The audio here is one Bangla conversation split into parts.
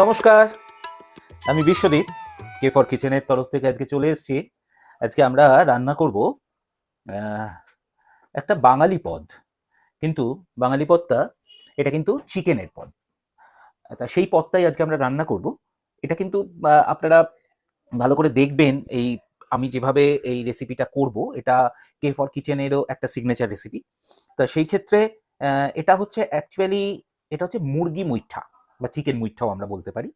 নমস্কার, আমি বিশ্বদীপ, কে ফর কিচেনের তরফ থেকে আজকে চলে এসেছি। আজকে আমরা রান্না করব একটা বাঙালি পদ। কিন্তু বাঙালি পদটা, এটা কিন্তু চিকেনের পদ। তা সেই পদটাই আজকে আমরা রান্না করব। এটা কিন্তু আপনারা ভালো করে দেখবেন এই, আমি যেভাবে এই রেসিপিটা করব, এটা কে ফর কিচেনেরও একটা সিগনেচার রেসিপি তা সেই ক্ষেত্রে এটা হচ্ছে অ্যাকচুয়ালি এটা হচ্ছে মুরগি মুইঠা। বা চিকেন মুইঠাও আমরা বলতে পারি।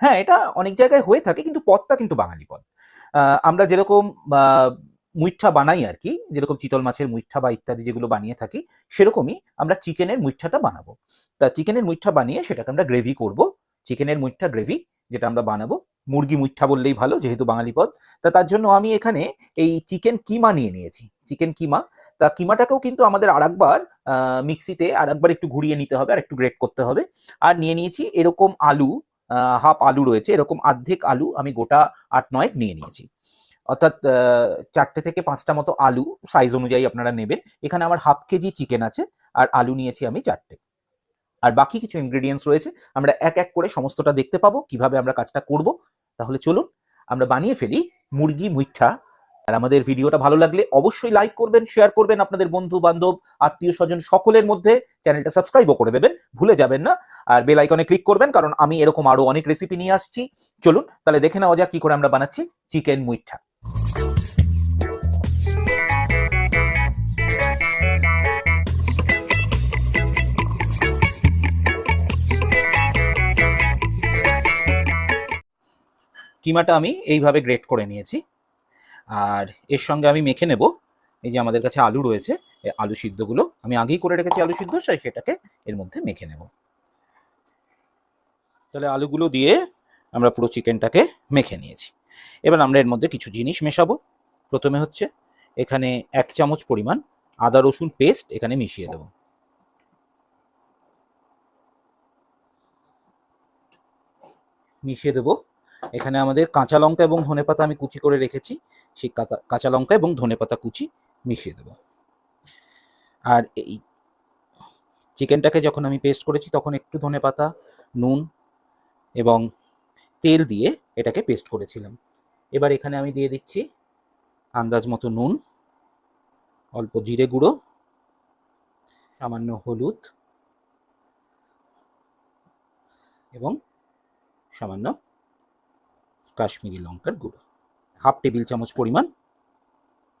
হ্যাঁ এটা অনেক জায়গায় হয়ে থাকে, কিন্তু পদটা কিন্তু বাঙালি পদ। আমরা যেরকম মুইঠা বানাই আর কি, যেরকম চিতল মাছের মুইঠা বা ইত্যাদি যেগুলো বানিয়ে থাকি, সেরকমই আমরা চিকেনের মুইঠাটা বানাবো। তা চিকেনের মুইঠা বানিয়ে সেটাকে আমরা গ্রেভি করব। চিকেনের মুইঠা গ্রেভি, যেটা আমরা বানাবো। মুরগি মুইঠা বললেই ভালো, যেহেতু বাঙালি পদ। তা তার জন্য আমি এখানে এই চিকেন কিমা নিয়ে নিয়েছি। চিকেন কিমা তা কিমাটাকেও কিন্তু আমাদের আরেকবার মিক্সিতে আরেকবার একটু ঘুরিয়ে নিতে হবে আর একটু গ্রেট করতে হবে। আর নিয়ে নিয়েছি এরকম আলু হাফ আলু রয়েছে, এরকম অর্ধেক আলু আমি গোটা আট নয় নিয়ে নিয়েছি। অর্থাৎ চারটে থেকে পাঁচটা মতো আলু সাইজ অনুযায়ী আপনারা নেবেন। এখানে আমার হাফ কেজি চিকেন আছে, আর আলু নিয়েছি আমি চারটে। আর বাকি কিছু ইনগ্রেডিয়েন্টস রয়েছে, আমরা এক এক করে সমস্তটা দেখতে পাবো, কীভাবে আমরা কাজটা করব। তাহলে চলুন, আমরা বানিয়ে ফেলি মুরগি মুইঠা আর আমাদের ভিডিওটা ভালো লাগলে অবশ্যই লাইক করবেন শেয়ার করবেন আপনাদের বন্ধু বান্ধব আত্মীয় স্বজন সকলের মধ্যে। চ্যানেলটা সাবস্ক্রাইবও করে দেবেন, ভুলে যাবেন না। আর বেল আইকনে ক্লিক করবেন, কারণ আমি এরকম আরও অনেক রেসিপি নিয়ে আসছি। চলুন, তাহলে দেখে নেওয়া যাক কি করে আমরা বানাচ্ছি চিকেন মুইঠা কিমাটা আমি এইভাবে গ্রেট করে নিয়েছি। আর এর সঙ্গে আমি মেখে নেব। এই যে আমাদের কাছে আলু রয়েছে আলু সিদ্ধগুলো। আমি আগেই করে রেখেছি আলু সিদ্ধ, সেই সেটাকে এর মধ্যে মেখে নেব। তাহলে আলুগুলো দিয়ে আমরা পুরো চিকেনটাকে মেখে নিয়েছি। এবার আমরা এর মধ্যে কিছু জিনিস মেশাবো। প্রথমে হচ্ছে এখানে এক চামচ পরিমাণ আদা রসুন পেস্ট এখানে মিশিয়ে দেব। মিশিয়ে দেবো। এখানে আমাদের কাঁচা লঙ্কা এবং ধনেপাতা আমি কুচি করে রেখেছি। সেই কাঁচা- লঙ্কা এবং ধনেপাতা কুচি মিশিয়ে দেবো। আর এই চিকেনটাকে যখন আমি পেস্ট করেছি তখন একটু ধনেপাতা নুন এবং তেল দিয়ে এটাকে পেস্ট করেছিলাম। এবার এখানে আমি দিয়ে দিচ্ছি আন্দাজ মতো নুন, অল্প জিরে গুঁড়ো, সামান্য হলুদ এবং সামান্য কাশ্মীরি লঙ্কার গুঁড়ো। হাফ টেবিল চামচ পরিমাণ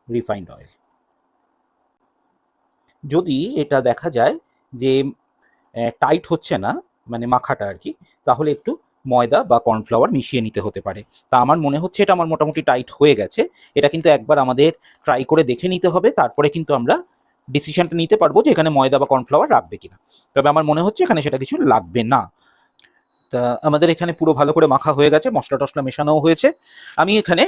রিফাইন্ড অয়েল যদি এটা দেখা যায় যে টাইট হচ্ছে না মানে মাখাটা আর কি, তাহলে একটু ময়দা বা কর্নফ্লাওয়ার মিশিয়ে নিতে হতে পারে। তা আমার মনে হচ্ছে এটা আমার মোটামুটি টাইট হয়ে গেছে। এটা কিন্তু একবার আমাদের ট্রাই করে দেখে নিতে হবে, তারপরে কিন্তু আমরা ডিসিশনটা নিতে পারব যে এখানে ময়দা বা কর্নফ্লাওয়ার রাখবে কিনা। তবে আমার মনে হচ্ছে এখানে সেটা কিছু লাগবে না। তা আমাদের এখানে পুরো ভালো করে মাখা হয়ে গেছে, মশলা টশলা মেশানো হয়েছে। আমি এখানে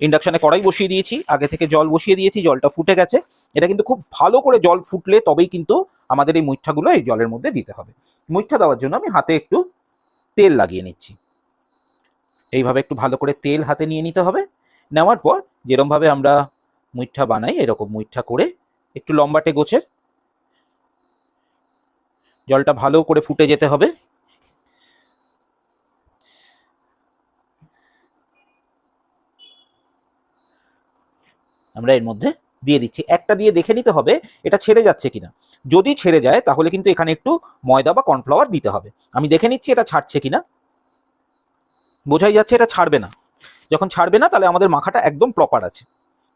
ইন্ডাকশনে কড়াই বসিয়ে দিয়েছি, আগে থেকে জল বসিয়ে দিয়েছি, জলটা ফুটে গেছে। এটা কিন্তু খুব ভালো করে জল ফুটলে তবেই কিন্তু আমাদের এই মুইঠাগুলো এই জলের মধ্যে দিতে হবে। মুইঠা দেওয়ার জন্য আমি হাতে একটু তেল লাগিয়ে নিচ্ছি। এইভাবে একটু ভালো করে তেল হাতে নিয়ে নিতে হবে। নেওয়ার পর যেরমভাবে আমরা মুইঠা বানাই, এরকম মুইঠা করে একটু লম্বাটে গোছের। জলটা ভালো করে ফুটে যেতে হবে। আমরা এর মধ্যে দিয়ে দিচ্ছি। একটা দিয়ে দেখে নিতে হবে এটা ছেড়ে যাচ্ছে কিনা। যদি ছেড়ে যায়, তাহলে কিন্তু এখানে একটু ময়দা বা কর্নফ্লাওয়ার দিতে হবে। আমি দেখে নিচ্ছি এটা ছাড়ছে কিনা। বোঝাই যাচ্ছে এটা ছাড়বে না। যখন ছাড়বে না, তাহলে আমাদের মাখাটা একদম প্রপার আছে।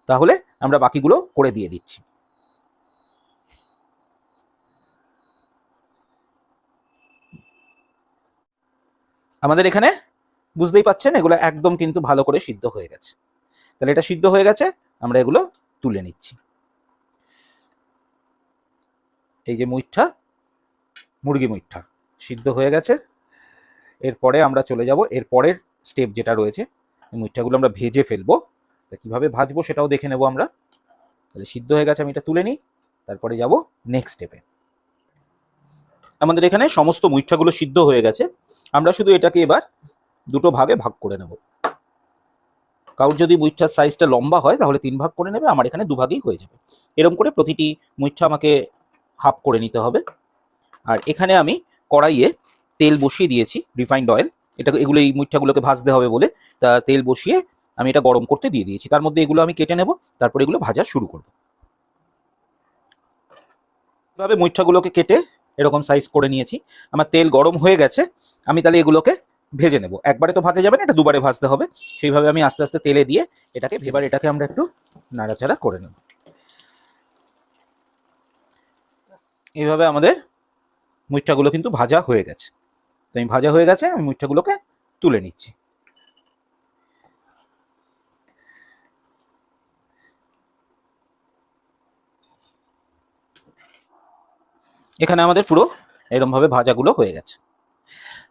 তাহলে আমরা বাকিগুলো করে দিয়ে দিচ্ছি। আমাদের এখানে বুঝতেই পাচ্ছেন, এগুলো একদম কিন্তু ভালো করে সিদ্ধ হয়ে গেছে। তাহলে এটা সিদ্ধ হয়ে গেছে। আমরা এগুলো তুলে নিচ্ছি। এই যে মুইঠা, মুরগি মুইঠা সিদ্ধ হয়ে গেছে। এরপরে আমরা চলে যাব, এর পরের স্টেপ যেটা রয়েছে মুইঠাগুলো আমরা ভেজে ফেলব। তা কীভাবে ভাজবো সেটাও দেখে নেব আমরা। তাহলে সিদ্ধ হয়ে গেছে, আমি এটা তুলে নিই, তারপরে যাব নেক্সট স্টেপে আমাদের এখানে সমস্ত মুইঠাগুলো সিদ্ধ হয়ে গেছে। আমরা শুধু এটাকে এবার দুটো ভাগে ভাগ করে নেব। কারোর যদি মুইঠার সাইজটা লম্বা হয়, তাহলে তিন ভাগ করে নেবে, আমার এখানে দুভাগেই হয়ে যাবে। এরকম করে প্রতিটি মুইঠা আমাকে হাফ করে নিতে হবে। আর এখানে আমি কড়াইয়ে তেল বসিয়ে দিয়েছি রিফাইন্ড অয়েল এটা এগুলো এই মুইঠাগুলোকে ভাজতে হবে বলে, তা তেল বসিয়ে আমি এটা গরম করতে দিয়ে দিয়েছি। তার মধ্যে এগুলো আমি কেটে নেব, তারপরে এগুলো ভাজা শুরু করব। এভাবে মুইঠাগুলোকে কেটে এরকম সাইজ করে নিয়েছি। আমার তেল গরম হয়ে গেছে, আমি তাহলে এগুলোকে ভেজে নেব। একবারে তো ভাজা যাবে না, এটা দুবারে ভাজতে হবে। সেইভাবে আমি আস্তে আস্তে তেলে দিয়ে এটাকে, এবার এটাকে আমরা একটু নাড়াচাড়া করে নেব। এইভাবে আমাদের মুইঠাগুলো কিন্তু ভাজা হয়ে গেছে। তো আমি ভাজা হয়ে গেছে, আমি মুইঠাগুলোকে তুলে নিচ্ছি। এখানে আমাদের পুরো এরমভাবে ভাজাগুলো হয়ে গেছে।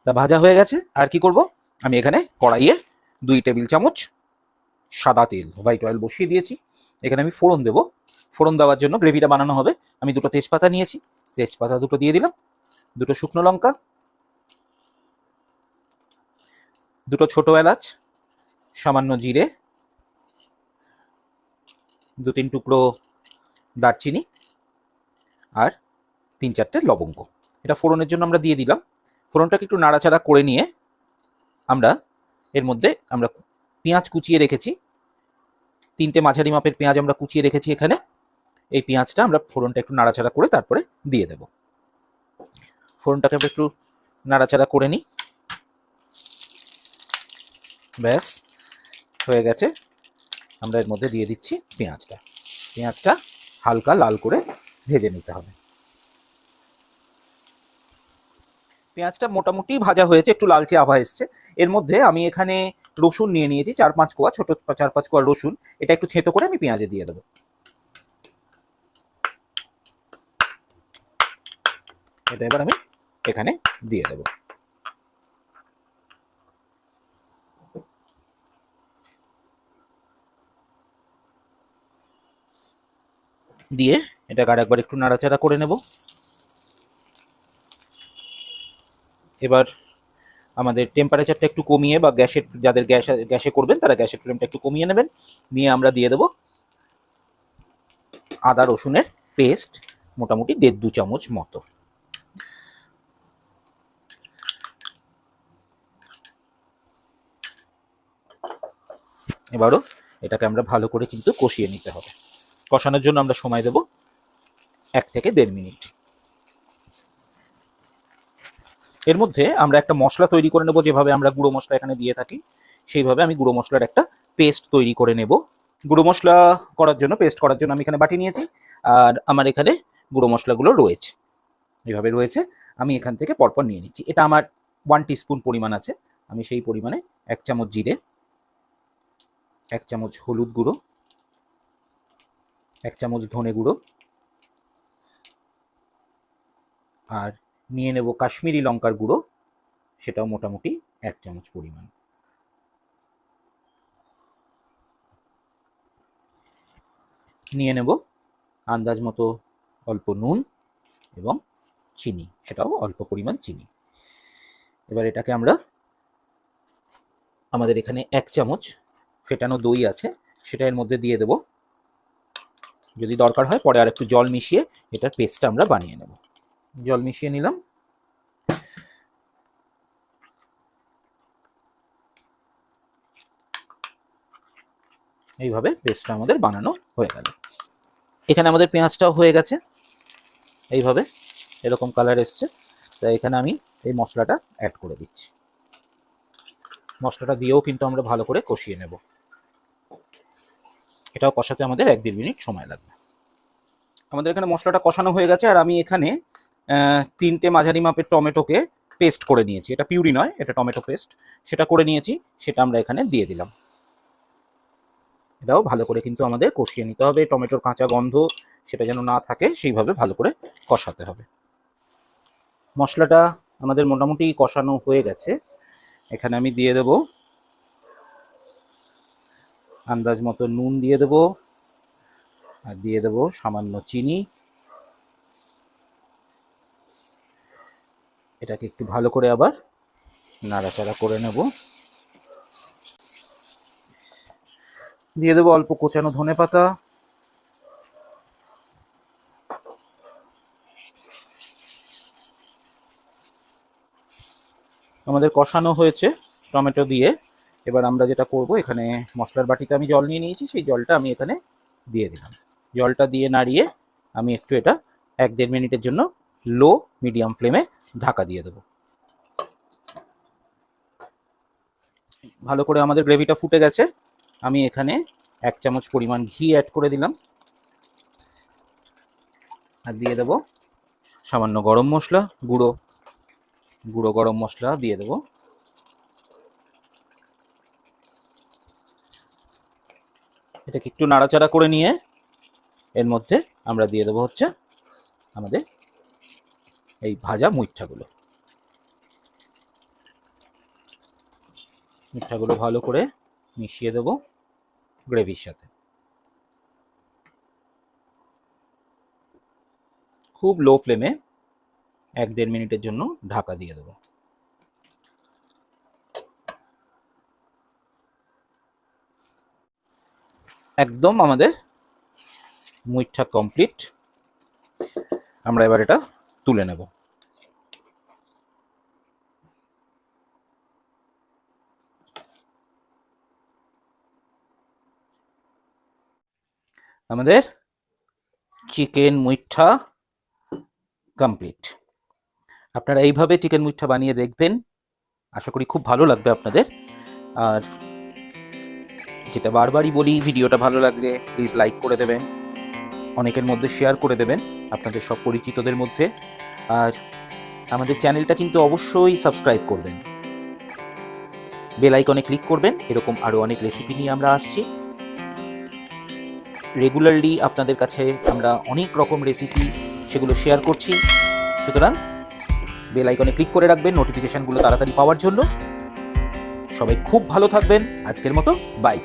তা ভাজা হয়ে গেছে। আর কি করব? আমি এখানে কড়াইয়ে দুই টেবিল চামচ সাদা তেল, হোয়াইট অয়েল বসিয়ে দিয়েছি। এখানে আমি ফোড়ন দেব। ফোড়ন দেওয়ার জন্য গ্রেভিটা বানানো হবে। আমি দুটো তেজপাতা নিয়েছি। তেজপাতা দুটো দিয়ে দিলাম। দুটো শুকনো লঙ্কা। দুটো ছোট এলাচ। সামান্য জিরে। দু তিন টুকরো দারচিনি। আর তিন চারটে লবঙ্গ। এটা ফোড়নের জন্য আমরা দিয়ে দিলাম। ফোড়নটাকে একটু নাড়াচাড়া করে নিয়ে আমরা এর মধ্যে আমরা পেঁয়াজ কুচিয়ে রেখেছি। তিনটে মাঝারি মাপের পেঁয়াজ আমরা কুচিয়ে রেখেছি এখানে। এই পেঁয়াজটা আমরা ফোড়নটা একটু নাড়াচাড়া করে তারপরে দিয়ে দেব। ফোড়নটাকে আমরা একটু নাড়াচাড়া করে নিই। ব্যাস, হয়ে গেছে। আমরা এর মধ্যে দিয়ে দিচ্ছি পেঁয়াজটা। পেঁয়াজটা হালকা লাল করে ভেজে নিতে হবে। পেঁয়াজটা মোটামুটি ভাজা হয়েছে, একটু লালচে আভা এসছে। এর মধ্যে আমি এখানে রসুন নিয়ে নিয়েছি, চার পাঁচ কোয়া, ছোট চার পাঁচ কোয়া রসুন। এটা একটু থেতো করে আমি পেঁয়াজে দিয়ে দেবো। এটা এবার আমি এখানে দিয়ে দেবো। দিয়ে এটাকে আর একবার একটু নাড়াচাড়া করে নেব। এবার আমাদের টেম্পারেচারটা একটু কমিয়ে বা গ্যাসের, যাদের গ্যাস, গ্যাসে করবেন, তারা গ্যাসের ফ্লেমটা একটু কমিয়ে নেবেন। নিয়ে আমরা দিয়ে দেব আদা রসুনের পেস্ট মোটামুটি দেড় দু চামচ মতো। এবারও এটাকে আমরা ভালো করে কিন্তু কষিয়ে নিতে হবে। কষানোর জন্য আমরা সময় দেব এক থেকে দেড় মিনিট। এর মধ্যে আমরা একটা মশলা তৈরি করে নেব, যেভাবে আমরা গুঁড়ো মশলা এখানে দিয়ে থাকি, সেইভাবে আমি গুঁড়ো মশলার একটা পেস্ট তৈরি করে নেব। গুঁড়ো মশলা করার জন্য পেস্ট করার জন্য আমি এখানে বাটি নিয়েছি, আর আমার এখানে গুঁড়ো মশলাগুলো রয়েছে। এইভাবে রয়েছে, আমি এখান থেকে পরপর নিয়ে নিচ্ছি। এটা আমার ওয়ান টিস্পুন পরিমাণ আছে, আমি সেই পরিমাণে এক চামচ জিরে, এক চামচ হলুদ গুঁড়ো, এক চামচ ধনে গুঁড়ো, আর নিয়ে নেব কাশ্মীরি লঙ্কার গুঁড়ো, সেটাও মোটামুটি এক চামচ পরিমাণ। নিয়ে নেব আন্দাজ মতো অল্প নুন এবং চিনি, সেটাও অল্প পরিমাণ চিনি। এবার এটাকে আমরা, আমাদের এখানে এক চামচ ফেটানো দই আছে, সেটা এর মধ্যে দিয়ে দেব। যদি দরকার হয় পরে আর একটু জল মিশিয়ে এটার পেস্টটা আমরা বানিয়ে নেব। জল মিশিয়ে নিলাম। এইভাবে পেস্টটা আমাদের বানানো হয়ে গেল। এখানে আমাদের পেঁয়াজটাও হয়ে গেছে। এইভাবে এরকম কালার এসছে। তাই এখানে আমি এই মশলাটা অ্যাড করে দিচ্ছি। মশলাটা দিয়েও কিন্তু আমরা ভালো করে কষিয়ে নেব। এটাও কষাতে আমাদের এক দেড় মিনিট সময় লাগবে। আমাদের এখানে মশলাটা কষানো হয়ে গেছে। আর আমি এখানে তিনটে মাঝারি মাপের টমেটোকে পেস্ট করে নিয়েছি। এটা পিউরি নয়, এটা টমেটো পেস্ট সেটা করে নিয়েছি, সেটা আমরা এখানে দিয়ে দিলাম। এটাও ভালো করে কিন্তু আমাদের কষিয়ে নিতে হবে। টমেটোর কাঁচা গন্ধ, সেটা যেন না থাকে, সেইভাবে ভালো করে কষাতে হবে। মশলাটা আমাদের মোটামুটি কষানো হয়ে গেছে। এখানে আমি দিয়ে দেব আন্দাজ মতো নুন দিয়ে দেব, আর দিয়ে দেব সামান্য চিনি। এটাকে একটু ভালো করে আবার নাড়াচাড়া করে নেব। দিয়ে দেবো অল্প কোচানো ধনে পাতা। আমাদের কষানো হয়েছে টমেটো দিয়ে। এবার আমরা যেটা করব, এখানে মশলার বাটিতে আমি জল নিয়ে নিয়েছি, সেই জলটা আমি এখানে দিয়ে দিলাম। জলটা দিয়ে নাড়িয়ে আমি একটু এটা এক দেড় মিনিটের জন্য লো মিডিয়াম ফ্লেমে ঢাকা দিয়ে দেবো। ভালো করে আমাদের গ্রেভিটা ফুটে গেছে। আমি এখানে এক চামচ পরিমাণ ঘি অ্যাড করে দিলাম। আর দিয়ে দেবো সামান্য গরম মশলা গুঁড়ো। গুঁড়ো গরম মশলা দিয়ে দেবো। এটাকে একটু নাড়াচাড়া করে নিয়ে এর মধ্যে আমরা দিয়ে দেবো হচ্ছে আমাদের এই ভাজা মুইঠাগুলো। মুইঠাগুলো ভালো করে মিশিয়ে দেবো গ্রেভির সাথে। খুব লো ফ্লেমে এক দেড় মিনিটের জন্য ঢাকা দিয়ে দেবো। একদম আমাদের মুইঠা কমপ্লিট। আমরা এবার এটা তুলে নেব। আমাদের চিকেন মুইঠা কমপ্লিট। আপনারা এইভাবে চিকেন মুইঠা বানিয়ে দেখবেন। আশা করি খুব ভালো লাগবে আপনাদের। আর যেটা বারবারই বলি, ভিডিওটা ভালো লাগলে প্লিজ লাইক করে দেবেন। অনেকের মধ্যে শেয়ার করে দেবেন। আপনাদের সব পরিচিতদের মধ্যে। আর আমাদের চ্যানেলটা কিন্তু অবশ্যই সাবস্ক্রাইব করবেন। বেল আইকনে ক্লিক করবেন, এরকম আরও অনেক রেসিপি নিয়ে আমরা আসছি। রেগুলারলি আপনাদের কাছে আমরা অনেক রকম রেসিপি সেগুলো শেয়ার করছি। সুতরাং বেল আইকনে ক্লিক করে রাখবেন নোটিফিকেশনগুলো তাড়াতাড়ি পাওয়ার জন্য। সবাই খুব ভালো থাকবেন। আজকের মতো বাই